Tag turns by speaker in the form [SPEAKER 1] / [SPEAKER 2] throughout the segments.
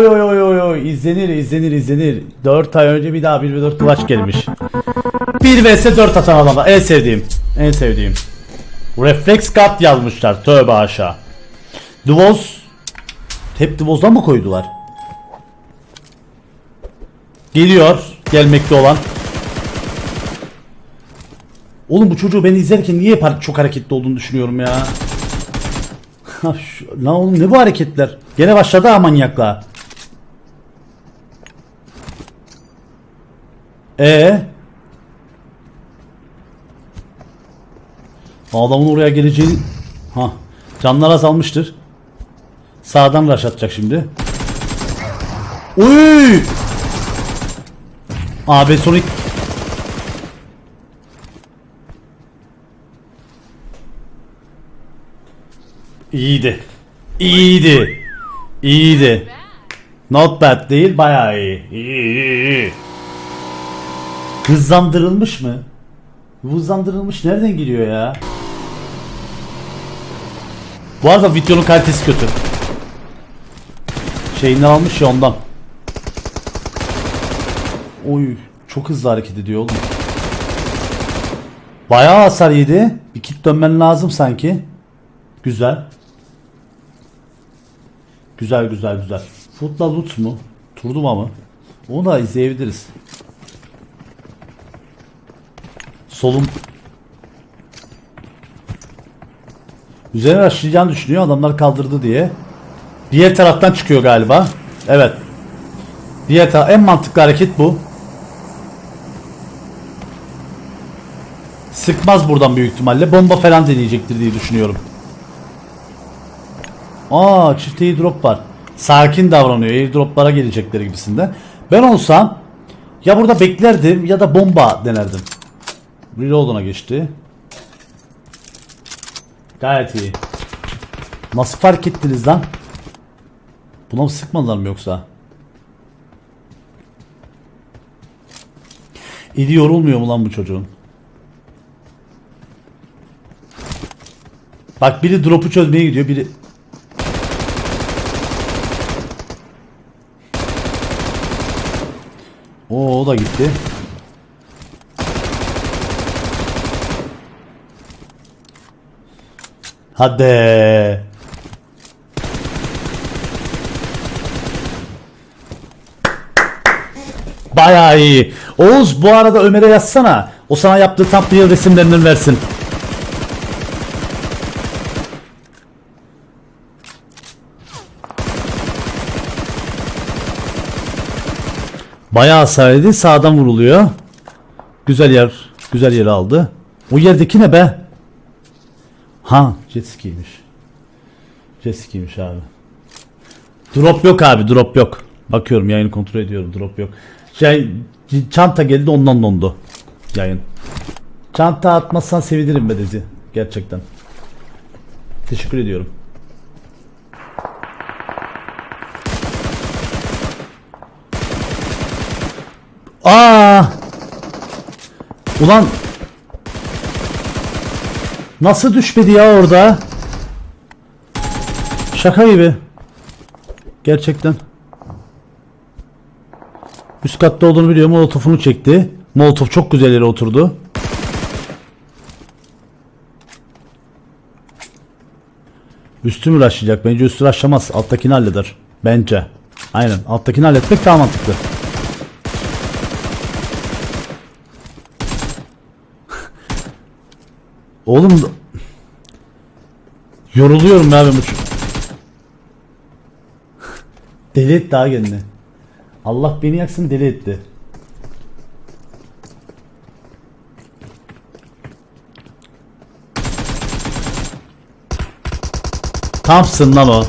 [SPEAKER 1] Oy oy oy oy oy izlenir izlenir izlenir. 4 ay önce bir daha 1 ve 4 kıvaç gelmiş. 1 vs 4 atan adamlar en sevdiğim. En sevdiğim. Reflex kat yazmışlar tövbe aşağı. Dvoz hep Dvoz'dan mı koydular? Geliyor gelmekte olan. Oğlum bu çocuğu ben izlerken niye çok hareketli olduğunu düşünüyorum ya. Lan oğlum ne bu hareketler? Gene başladı ha manyakla. E Adamın oraya geleceğini ha canlar azalmıştır. Sağdan rush atacak şimdi. Uy! Abi Sonic İyiydi. İyiydi. İyiydi. Not bad değil bayağı iyi. İyi iyi iyi. Hızlandırılmış mı? Hızlandırılmış nereden geliyor ya? Bu arada videonun kalitesi kötü. Şeyinden almış ya ondan. Oy çok hızlı hareket ediyor oğlum. Bayağı hasar yedi. Bir kit dönmen lazım sanki. Güzel. Güzel güzel güzel. Footla loot mu? Turduva mı? Onu da izleyebiliriz. Solum. Üzerine açlayacağını düşünüyor adamlar kaldırdı diye. Diğer taraftan çıkıyor galiba. Evet. Diğer taraf en mantıklı hareket bu. Sıkmaz buradan büyük ihtimalle. Bomba falan deneyecektir diye düşünüyorum. Aa çift airdrop var. Sakin davranıyor. Airdroplara gelecekleri gibisinde. Ben olsam ya burada beklerdim ya da bomba denerdim. Reload'una geçti. Gayet iyi. Nasıl fark ettiniz lan? Buna mı sıkmadılar mı yoksa? Eli yorulmuyor mu lan bu çocuğun? Bak biri drop'u çözmeye gidiyor, biri Oo, o da gitti. Hadi. Bayağı iyi. Oğuz bu arada Ömer'e yazsana. O sana yaptığı thumbnail resimlerinden versin. Bayağı hasar. Sağdan vuruluyor. Güzel yer. Güzel yeri aldı. O yerdeki ne be? Ha jet ski'ymiş. Jet ski'ymiş abi. Drop yok abi drop yok. Bakıyorum yayını kontrol ediyorum drop yok. Şey, çanta geldi ondan dondu. Yayın. Çanta atmazsan sevinirim be dedi. Gerçekten. Teşekkür ediyorum. Aa! Ulan Nasıl düşmedi ya orada? Şaka gibi. Gerçekten. Üst katta olduğunu biliyor. Molotof'unu çekti. Molotof çok güzel yere oturdu. Üstü mü raşlayacak? Bence üstü raşlamaz. Alttakini halleder. Bence. Aynen. Alttakini halletmek daha mantıklı. Oğlum yoruluyorum ya ben bu Deli etti daha kendini. Allah beni yaksın deli etti. Thompson lan o.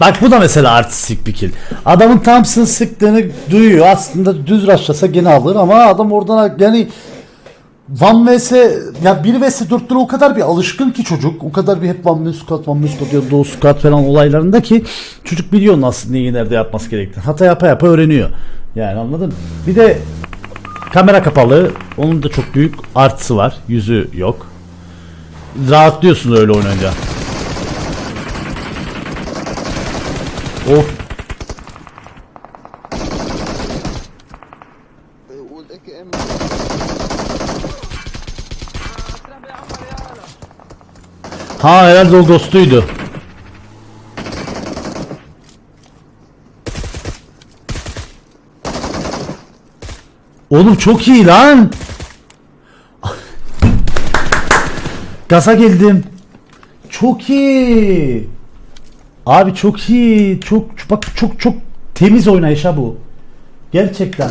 [SPEAKER 1] Bak bu da mesela artistik bir kill. Adamın Thompson sıktığını duyuyor. Aslında düz raşlasa gene alır ama adam oradan yani Van vs ya 1 vs 4'lere o kadar bir alışkın ki çocuk. O kadar bir hep Van vs Squad, Van vs Squad ya da Squad falan olaylarında ki çocuk biliyor nasıl neyi nerede yapması gerektiğini. Hata yapa yapa öğreniyor. Yani anladın mı? Bir de kamera kapalı. Onun da çok büyük artısı var. Yüzü yok. Rahatlıyorsun öyle oynayınca. Oh. Ha herhalde o dostuydu. Oğlum çok iyi lan. Gaza geldim. Çok iyi. Abi çok iyi. Çok bak çok çok temiz oynayış ha bu. Gerçekten.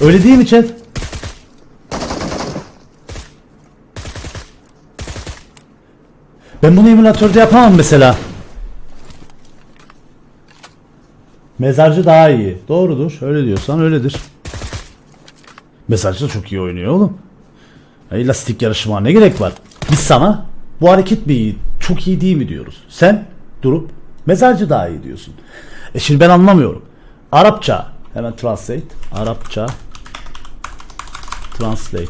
[SPEAKER 1] Öyle değil mi chat? Ben bunu emülatörde yapamam mesela. Mezarcı daha iyi. Doğrudur. Öyle diyorsan öyledir. Mezarcı da çok iyi oynuyor oğlum. Ya lastik yarışma ne gerek var? Biz sana bu hareket mi iyi, çok iyi değil mi diyoruz. Sen durup mezarcı daha iyi diyorsun. E şimdi ben anlamıyorum. Arapça hemen translate. Arapça translate.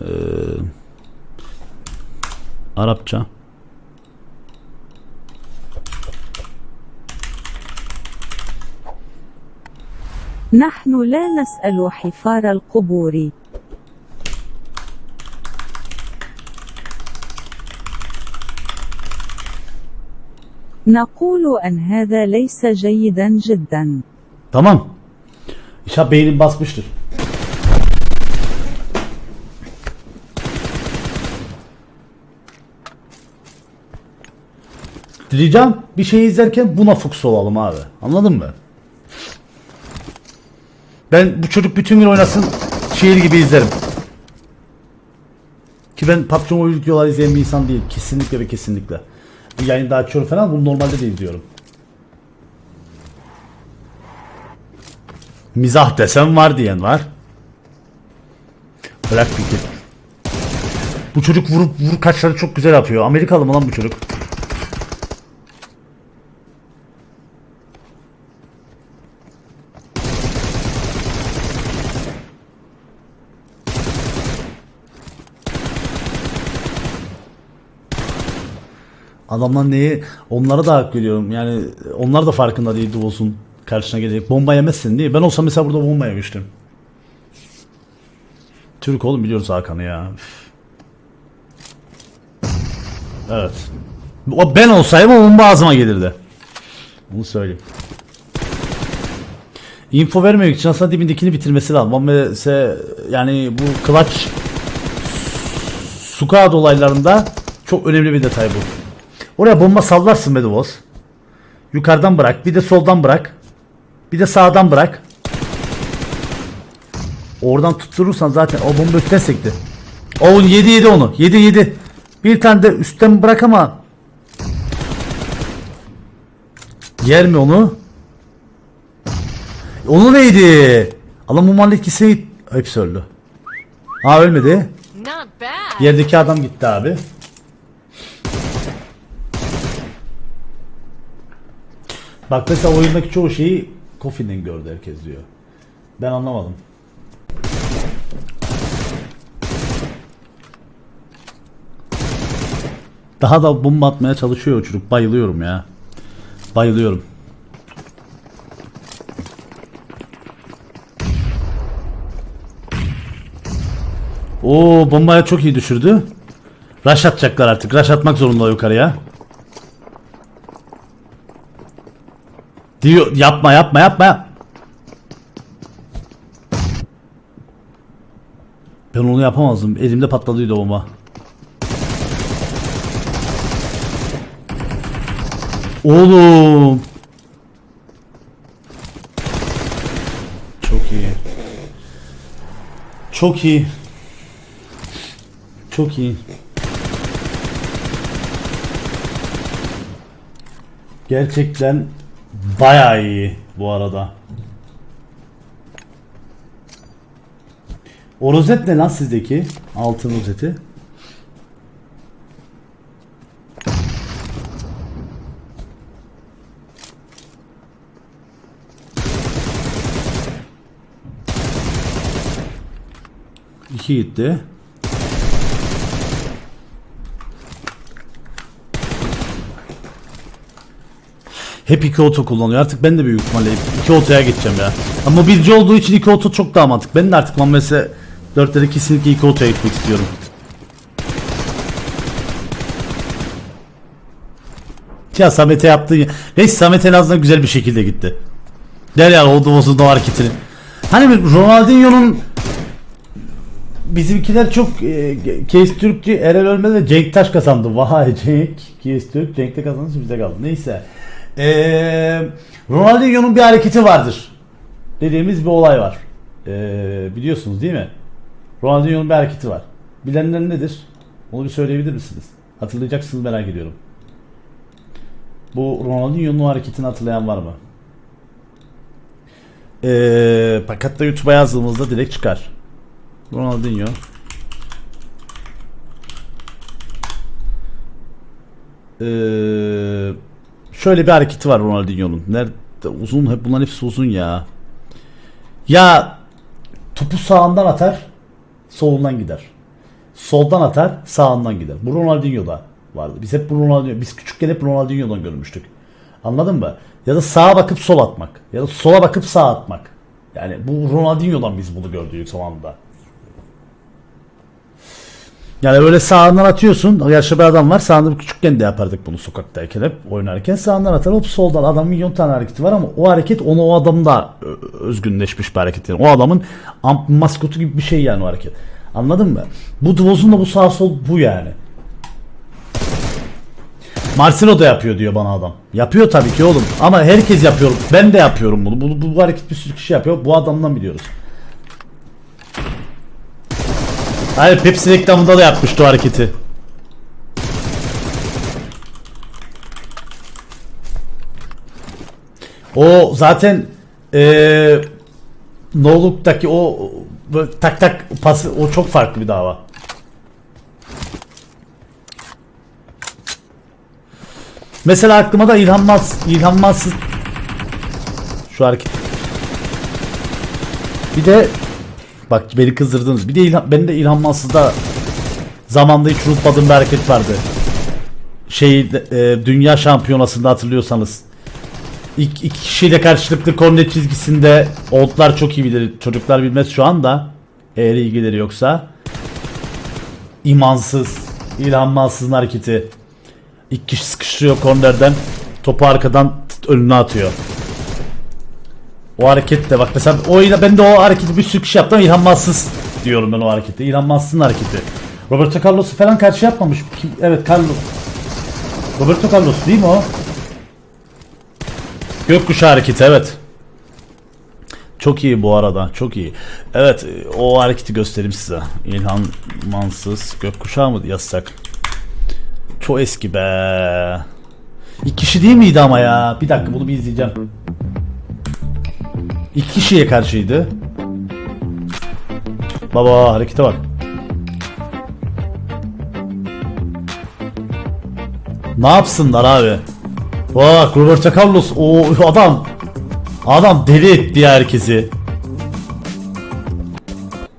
[SPEAKER 1] Ee, Arapça.
[SPEAKER 2] نحن لا نسأل حفار القبور نقول أن هذا ليس جيدا جدا
[SPEAKER 1] Tamam. İnşallah beynim basmıştır. Diyeceğim bir şey izlerken buna fokus olalım abi. Anladın mı? Ben bu çocuk bütün gün oynasın şiir gibi izlerim. Ki ben PUBG Mobile videolar izleyen bir insan değil. Kesinlikle ve kesinlikle. Bir yayında açıyorum falan bunu normalde de izliyorum. Mizah desem var diyen var. Bırak fikir. Bu çocuk vurup vur kaçları çok güzel yapıyor. Amerikalı mı lan bu çocuk? Adamlar neyi onlara da hak veriyorum. Yani onlar da farkında değil olsun karşına gelecek. Bomba yemezsin değil. Ben olsam mesela burada bomba yemiştim. Türk oğlum biliyoruz Hakan'ı ya. Evet. O ben olsaydım bomba ağzıma gelirdi. Bunu söyleyeyim. Info vermemek için aslında dibindekini bitirmesi lazım. Ama mesela yani bu clutch Sukad olaylarında çok önemli bir detay bu. Oraya bomba sallarsın be Devos. Yukarıdan bırak. Bir de soldan bırak. Bir de sağdan bırak. Oradan tutturursan zaten o bomba üstten sekti. O 7 7 onu. 7 7. Bir tane de üstten bırak ama yer mi onu? Onu neydi? Allah mumal etkisi hepsi öldü. Ha ölmedi. Yerdeki adam gitti abi. Bak mesela oyundaki çoğu şeyi Kofi'den gördü herkes diyor. Ben anlamadım. Daha da bomba atmaya çalışıyor çocuk. Bayılıyorum ya. Bayılıyorum. Oo bombaya çok iyi düşürdü. Rush atacaklar artık. Rush atmak zorunda yukarıya. Diyor yapma yapma yapma. Ben onu yapamazdım. Elimde patladıydı bomba. Oğlum. Çok iyi. Çok iyi. Çok iyi. Gerçekten bayağı iyi bu arada. O rozet ne lan sizdeki? Altın rozeti. İki gitti. Hep iki oto kullanıyor. Artık ben de büyük ihtimalle iki otoya geçeceğim ya. Ama mobilci olduğu için iki oto çok daha mantıklı. Ben de artık Van Messe 4'lere kesinlikle iki otoya gitmek istiyorum. Ya Samet'e yaptığı... Neyse Samet en azından güzel bir şekilde gitti. Der ya o Duvos'un o hareketini. Hani Ronaldinho'nun bizimkiler çok e, Türkçü Erel Ölmez ve Cenk Taş kazandı. Vay Cenk. Case Türk Cenk de kazandı bize kaldı. Neyse. E, Ronaldinho'nun bir hareketi vardır. Dediğimiz bir olay var. E, biliyorsunuz değil mi? Ronaldinho'nun bir hareketi var. Bilenler nedir? Onu bir söyleyebilir misiniz? Hatırlayacaksınız merak ediyorum. Bu Ronaldinho'nun hareketini hatırlayan var mı? Ee, fakat da YouTube'a yazdığımızda direkt çıkar. Ronaldinho. Ee, şöyle bir hareketi var Ronaldinho'nun. Nerede uzun hep bunların hepsi uzun ya. Ya topu sağından atar, solundan gider. Soldan atar, sağından gider. Bu Ronaldinho'da vardı. Biz hep bu Ronaldinho, biz küçükken hep Ronaldinho'dan görmüştük. Anladın mı? Ya da sağa bakıp sol atmak. Ya da sola bakıp sağ atmak. Yani bu Ronaldinho'dan biz bunu gördük zamanında. Yani böyle sağından atıyorsun. Yaşlı bir adam var. Sağında küçükken de yapardık bunu sokaktayken hep oynarken. Sağından atar hop soldan adam milyon tane hareketi var ama o hareket onu o adamda özgünleşmiş bir hareket. Yani o adamın maskotu gibi bir şey yani o hareket. Anladın mı? Bu Dvoz'un da bu sağ sol bu yani. Marcelo da yapıyor diyor bana adam. Yapıyor tabii ki oğlum. Ama herkes yapıyor. Ben de yapıyorum bunu. Bu, bu, bu hareket bir sürü kişi yapıyor. Bu adamdan biliyoruz. Hayır Pepsi reklamında da yapmıştı o hareketi. O zaten eee No Look'taki o tak tak pası o çok farklı bir dava. Mesela aklıma da İlhan Mas, İlhan Mas şu hareket. Bir de bak beni kızdırdınız. Bir de İlhan, ben de İlhan Mansız'da zamanda hiç unutmadığım bir hareket vardı. Şey e, dünya şampiyonasında hatırlıyorsanız. İki, iki kişiyle karşılıklı kornet çizgisinde oldlar çok iyi bilir. Çocuklar bilmez şu anda. Eğer ilgileri yoksa. İmansız. İlhan Mansız'ın hareketi. İki kişi sıkıştırıyor kornerden. Topu arkadan önüne atıyor. O hareket de bak mesela o ben de o hareketi bir sürü kişi yaptım İlhan Mansız diyorum ben o hareketi. İlhan Mansız'ın hareketi. Roberto Carlos'u falan karşı yapmamış. Kim? Evet Carlos. Roberto Carlos değil mi o? Gökkuşağı hareketi evet. Çok iyi bu arada çok iyi. Evet o hareketi göstereyim size. İlhan Mansız gökkuşağı mı yazsak? Çok eski be. İki kişi değil miydi ama ya? Bir dakika bunu bir izleyeceğim. İki kişiye karşıydı. Baba harekete bak. Ne yapsınlar abi? Bak Roberto Carlos o adam adam deli etti herkesi.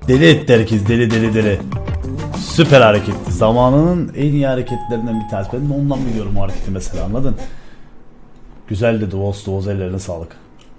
[SPEAKER 1] Deli etti herkes deli deli deli. Süper hareketti. Zamanının en iyi hareketlerinden bir tanesi. Ben de ondan biliyorum hareketi mesela anladın? Güzeldi Dvoz Dvoz ellerine sağlık.